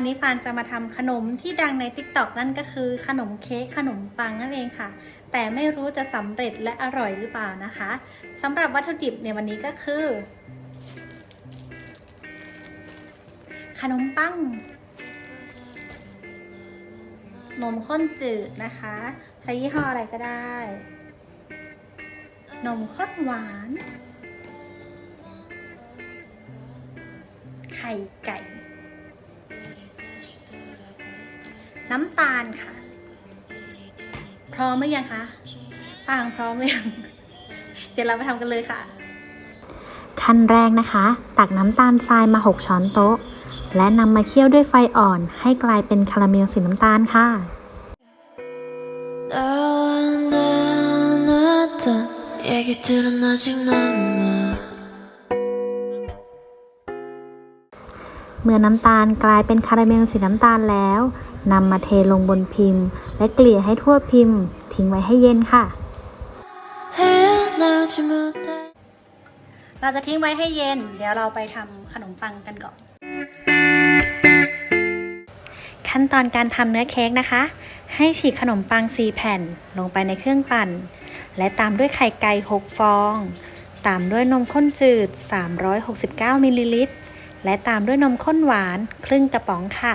วันนี้ฟานจะมาทำขนมที่ดังใน t ิ k t o k นั่นก็คือขนมเค้กขนมปังนั่นเองค่ะ แต่ไม่รู้จะสำเร็จและอร่อยหรือเปล่านะคะสำหรับวัตถุดิบในวันนี้ก็คือ ขนมปัง นมข้นจืดนะคะ ใช้ยี่ห้ออะไรก็ได้ นมข้นหวาน ไข่ไก่ น้ำตาลค่ะ พร้อมหรือยังคะฟางพร้อมหรือยังเดี๋ยวเราไปทำกันเลยค่ะ ขั้นแรกนะคะ ตักน้ำตาลทรายมา 6 ช้อนโต๊ะ และนำมาเคี่ยวด้วยไฟอ่อน ให้กลายเป็นคาราเมลสีน้ำตาลค่ะเมื่อน้ำตาลกลายเป็นคาราเมลสีน้ำตาลแล้ว นำมาเทลงบนพิมพ์ และเกลี่ยให้ทั่วพิมพ์ ทิ้งไว้ให้เย็นค่ะ เราจะทิ้งไว้ให้เย็น เดี๋ยวเราไปทำขนมปังกันก่อน ขั้นตอนการทำเนื้อเค้กนะคะ ให้ฉีกขนมปัง 4 แผ่นลงไปในเครื่องปั่น และตามด้วยไข่ไก่ 6 ฟอง ตามด้วยนมข้นจืด 369มิลลิลิตร และตามด้วยนมข้นหวาน ครึ่งกระป๋องค่ะ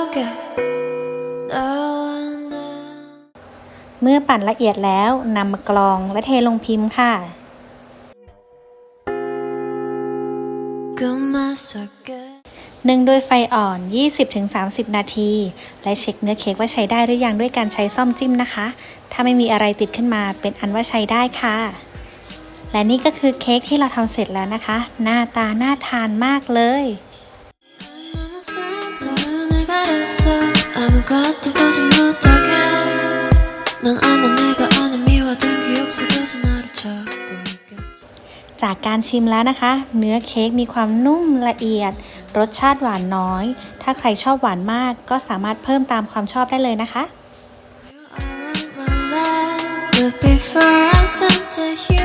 เมื่อปั่นละเอียดแล้วนำมากรองและเทลงพิมพ์ค่ะ 그만 속에 นึ่งด้วยไฟอ่อน 20-30 นาที และเช็คเนื้อเค้กว่าใช้ได้หรือยังด้วยการใช้ซ่อมจิ้มนะคะ ถ้าไม่มีอะไรติดขึ้นมาเป็นอันว่าใช้ได้ค่ะ และนี่ก็คือเค้กที่เราทำเสร็จแล้วนะคะ หน้าตาน่าทานมากเลย 너무 슬퍼 눈을 가렸어 아무것도 보지 จากการชิมแล้วนะคะ เนื้อเค้กมีความนุ่มละเอียด รสชาติหวานน้อย ถ้าใครชอบหวานมากก็สามารถเพิ่มตามความชอบได้เลยนะคะ before I sent to you